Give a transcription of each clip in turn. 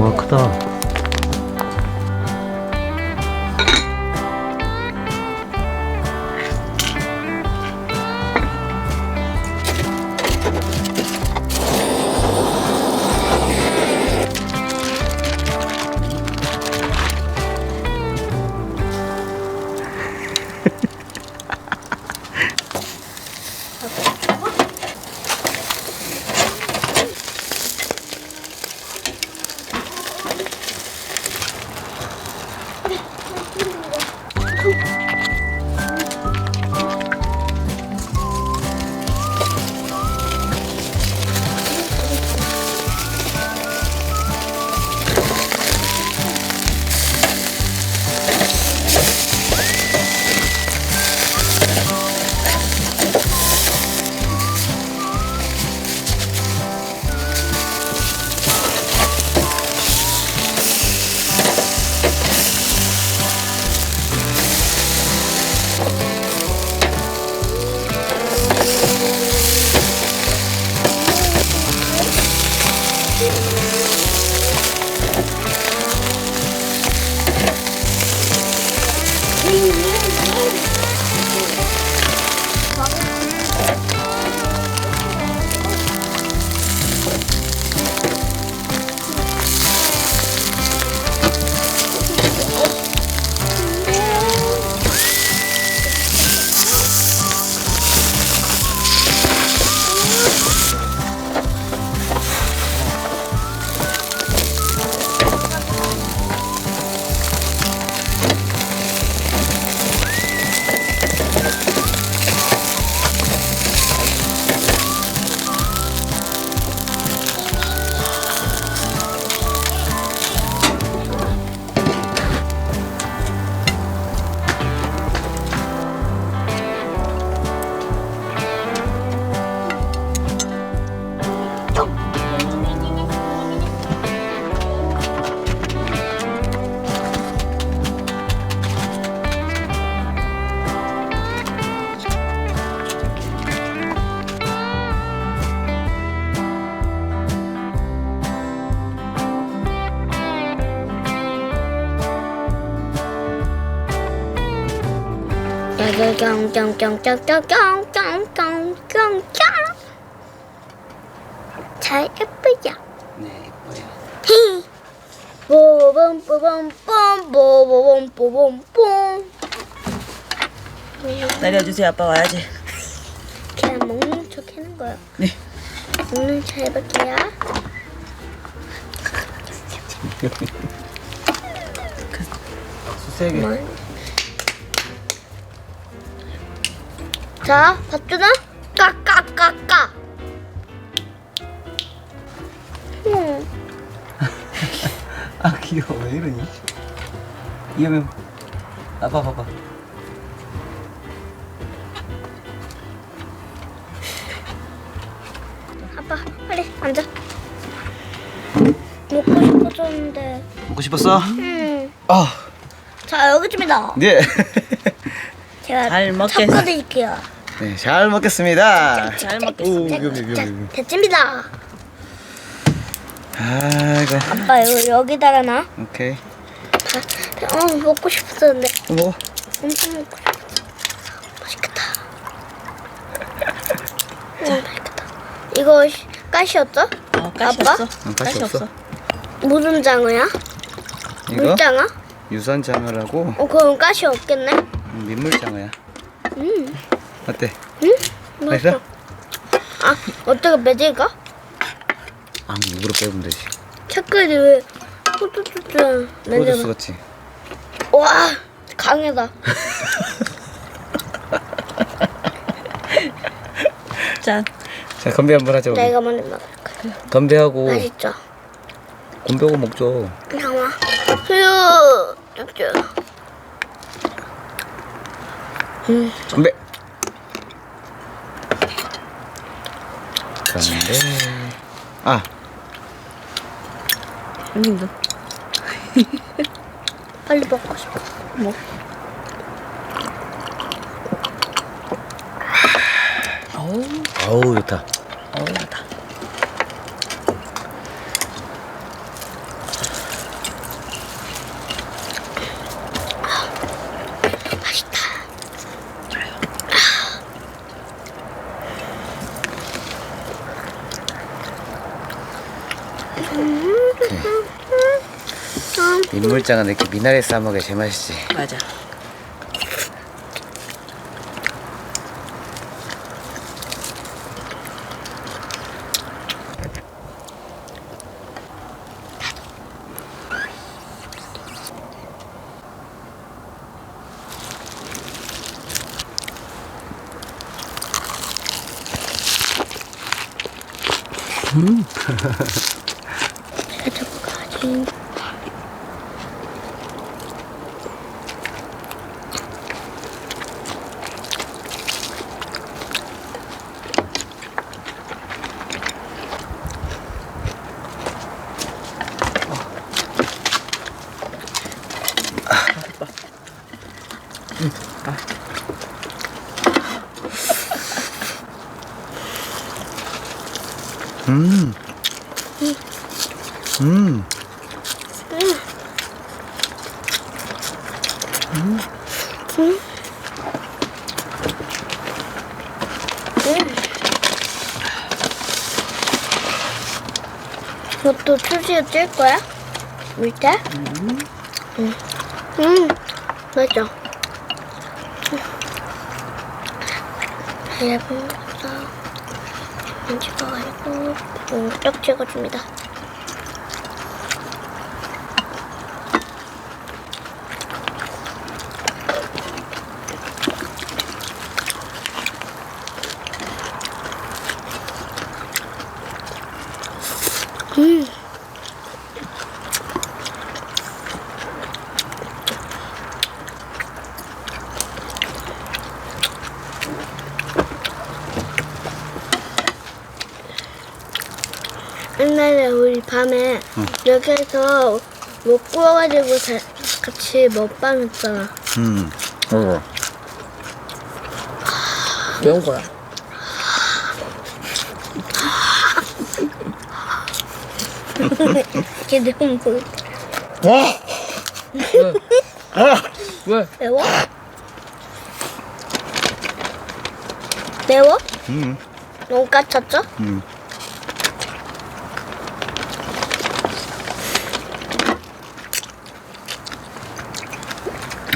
思惑だ 다. 깡깡깡깡깡깡깡깡깡 잘 예쁘죠? 네, 예뻐요. 뽀범뽀범 뽀범뽀범뽀범 내려주세요. 아빠 와야지. 그냥 먹는 척 하는 거야 네. 먹는 척 해볼게요 수세게. 뭐. 자 봤주나? 까까까까 응. 아 귀여워 왜 이러니? 이러면 아빠 봐봐. 아빠 빨리 앉아 먹고 싶어졌는데 먹고 싶었어? 음. 아, 자 여기쯤이다 네. 제가 잘 먹겠- 섞어드릴게요 네, 잘 먹겠습니다. 잘 오, 먹겠습니다. 위험해, 위험해, 자, 위험해. 됐습니다 아이고, 아빠 이거 여기다 가 놔 오케이. 어 먹고 싶었는데 또 먹어. 엄청 먹고 싶었어 맛있겠다 음, 맛있겠다 이거 시- 가시였죠? 어, 가시 아빠? 없어. 응, 가시 없어. 무슨 장어야? 이거 물장어? 유산장어라고 어 그럼 가시 없겠네 음, 민물장어야. 음 어때? 맛있어 맛있어? 아 어떻게 매질까? 아, 입으로 빼면 되지. 색깔이 왜 뚜뚜뚜뚜 프로듀스 같이. 와 강해다 짠. 자, 건배 한번 하자. 우리. 내가 먼저 먹을까 건배하고 맛있죠? 건배하고 먹죠. 나와 휴 쭈쭈 건배. 건배. 아, 형님도. 빨리 먹고 싶어 뭐? 어우, 어우 좋다. 어우, 다. 음. 음. 그래. 민물장은 이렇게 미나리 싸먹어야 제맛이지. 맞아. 이것도 표지에 뜰 거야? 밑에? 응. 응. 맞아. 예쁜 거다. 찍어가지고, 응, 딱 찍어줍니다. 음. 옛날에 우리 밤에 여기에서 뭐 구워가지고 다- 같이 먹방 했잖아. 음. 어. 매운 거야. 걔 너무 뭐- 와. 왜? 매워? 매워? 음. 너무 까쳤죠? 음.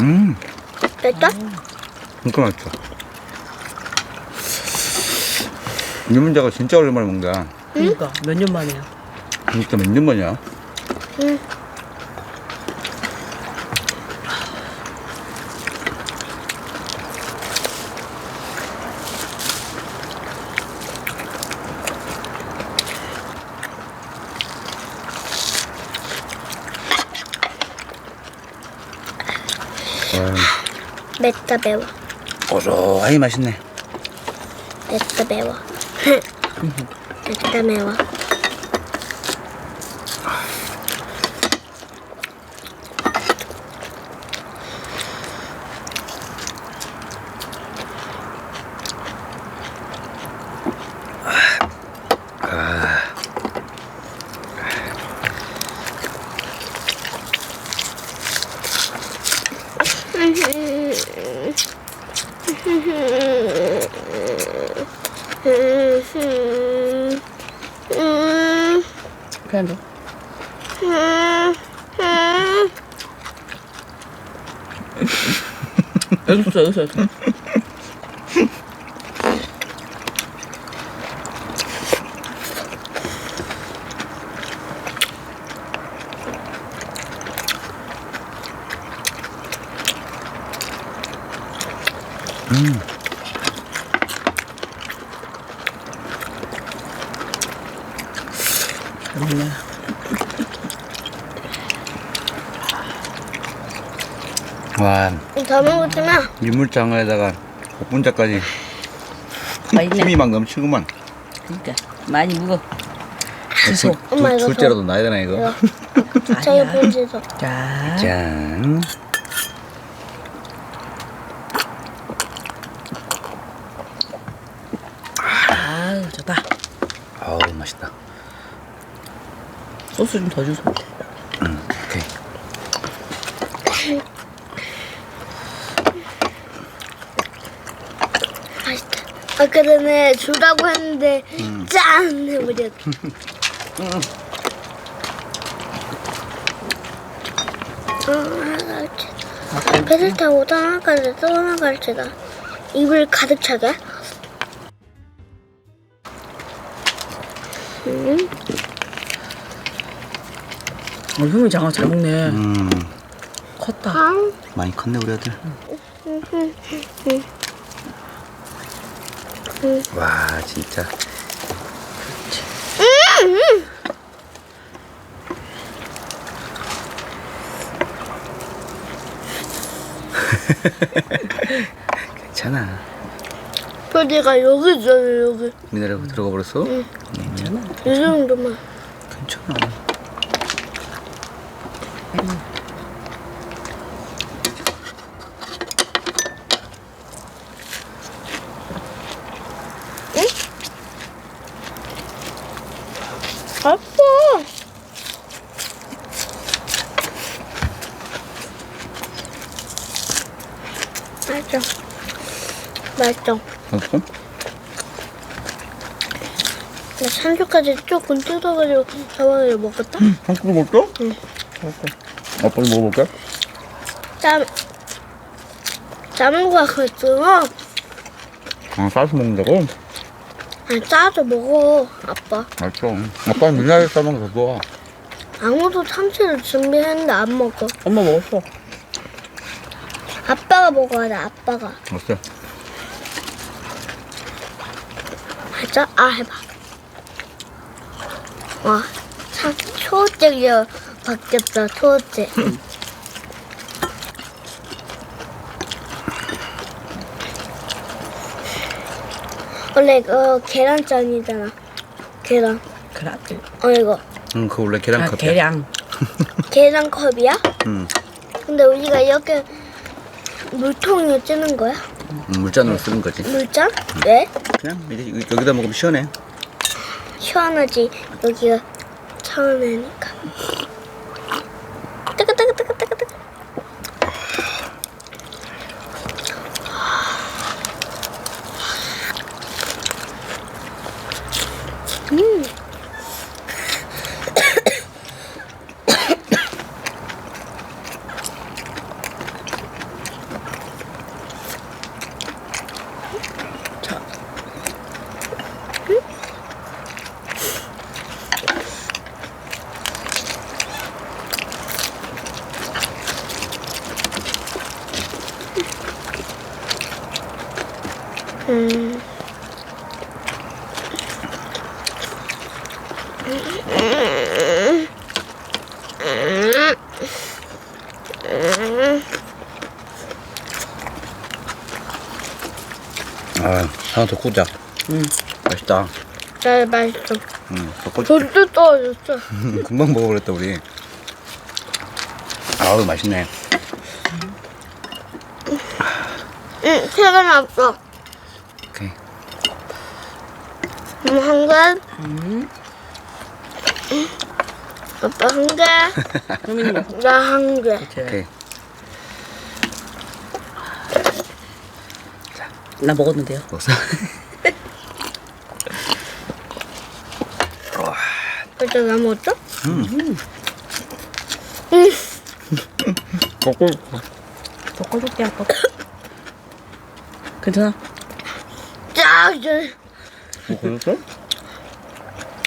음. 맵다? 진짜 맛있어. 민물장어 진짜 오랜만에 먹는다. 그러니까 몇 년 만이야. 몇년 만이야? 응. 와, 맵다 매워. 고소하니 맛있네. 맵다 매워. 맵다 매워. 그냥 음. 여기 있어, 여기 있어. 여기 있어. 음. 와, 더 먹었지만 민물장어에다가 곱분자까지 맛있네. 힘이 막 넘치구만. 그러니까 많이. 주소. 줄, 엄마, 줄, 이거 줄때라도 나야 되나 이거? 저희 아니야. 본지에서 자. 짠. 아유, 좋다. 아우 맛있다. 소스 좀 더 주소. 음, 오케이. 맛있다. 아까 전에 주라고 했는데 짠 해버렸어. 떠나갈지다. 배를 타고 떠나갈지 떠나갈지다. 입을 가득 차게. 어, 형이 장어 잘 먹네. 음 컸다. 아, 많이 컸네 우리 아들 와 진짜 괜찮아 표지가 여기 있어요, 여기. 미나라 들어가 버렸어? 괜찮아. 이 정도만. 괜찮아 아빠. 맛있어. 맛있어. 없어? 나 산초까지 조금 뜯어가지고 저번에 먹었다. 한끼 먹을까? 응 아빠 좀 먹어볼까? 짬, 짜는 거야, 그랬잖아. 아 싸서 먹는다고? 아니, 짜서 먹어, 아빠. 알죠 아빠는 미나리 싸먹는 거 좋아 아무도 참치를 준비했는데 안 먹어. 엄마 먹었어. 아빠가 먹어야 돼, 아빠가. 어때? 맞아? 아, 해봐. 와, 참, 초록색이 바뀌었다, 초록색. 원래 이거 계란짠이잖아. 계란. 그래. 어, 이거. 응 그거 원래 계란 아, 컵이야 계량. 계란 컵이야? 응 근데 우리가 이렇게 물통에 찌는 거야? 응, 물잔으로 쓰는 거지 물잔? 왜? 그냥 이제 여기다 먹으면 시원해 시원하지 여기가 차원이니까 뜨끈뜨끈뜨끈뜨끈 음. 자, 음. 아 하나 더 꽂자 응. 맛있다 잘 맛있어 응 더 꽂자 벌써 떨어졌어 금방 먹어버렸다 우리 아우 맛있네 응 세번 없어 오케이 음, 한 개. 음. 아빠 한 개. 나 한 개. 그치. 오케이 나 먹었는데요. 먹었어? 벌써 나 먹었어? 음. 응. 먹고 더 꺼줄게, 아빠. 괜찮아? 쫙 줘. 뭐 걸렸어?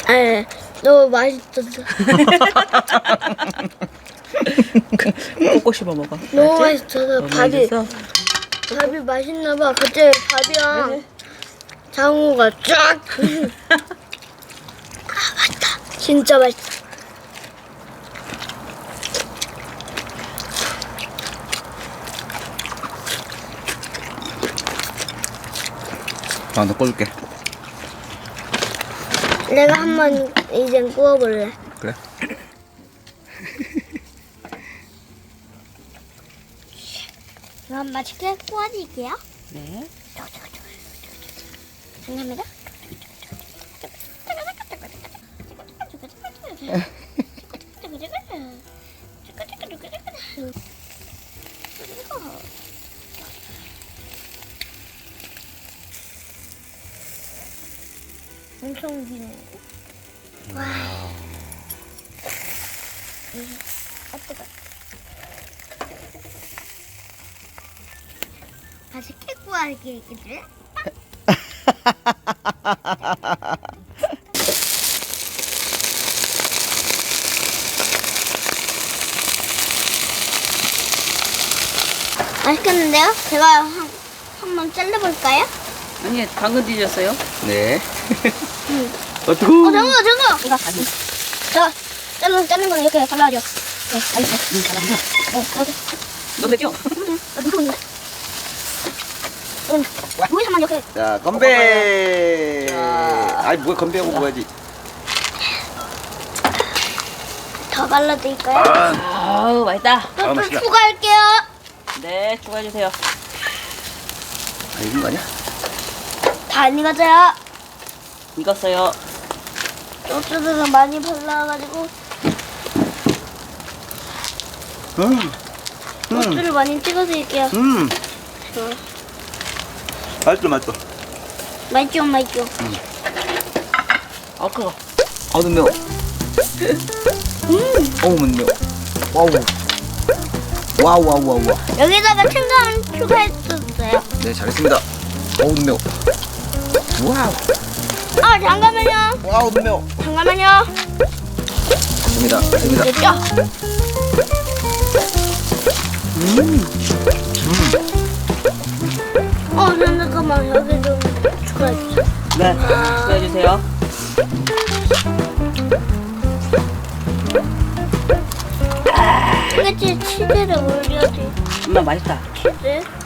에, 너무 맛있었어. 꼭꼭 씹어 먹어. 너무? 맛있어서 밥이 맛있어? 밥이 맛있나 봐. 그때 밥이랑 장어가 쫙. 아 맛있다. 진짜 맛있다. 아너 꺼줄게 내가 한번 이젠 구워볼래. 그래 그럼 맛있게 구워드릴게요. 네. 감사합니다. 맛있게 구워야겠지? 맛있겠는데요? 제가 한, 한번 잘라볼까요? 아니 당근 뒤졌어요? 네. 응. 어, 뜨거워. 어, 정우, 정우! 이거 아니. 자, 자르는, 자르는 건 이렇게 잘라야죠. 네, 알겠어. 응, 잘라. 어, 알겠어. 너 내겨. 나 무서운데. 응. 여기서만 이렇게. 자, 건배. 아이, 뭐야, 건배하고 뭐야지. 더 발라드릴까요? 아, 아우 맛있다. 또, 또 맛있다. 추가할게요. 네 추가해 주세요. 아, 익은 거 아니야? 다안 익어져요. 익었어요. 소스를 많이 발라가지고 음. 음. 소스를 많이 찍어드릴게요. 음. 어. 맛있어, 맛있어. 맛있죠, 맛있죠. 아 그거. 아, 눈 매워. 음. 어우, 문 매워. 와우. 와우, 와우, 와우, 와우. 여기다가 생강 추가했었어요. 네, 잘했습니다. 어우, 눈 매워. 와우. 아, 잠깐만요. 와우, 눈 매워. 잠깐만요. 됐습니다. 됐습니다. 됐죠? 어, 잠 깐만. 여기 좀 추가해주세요. 네 추가해 주세요. 스파게티 치즈를 올려야 돼. 엄마 맛있다. 치즈.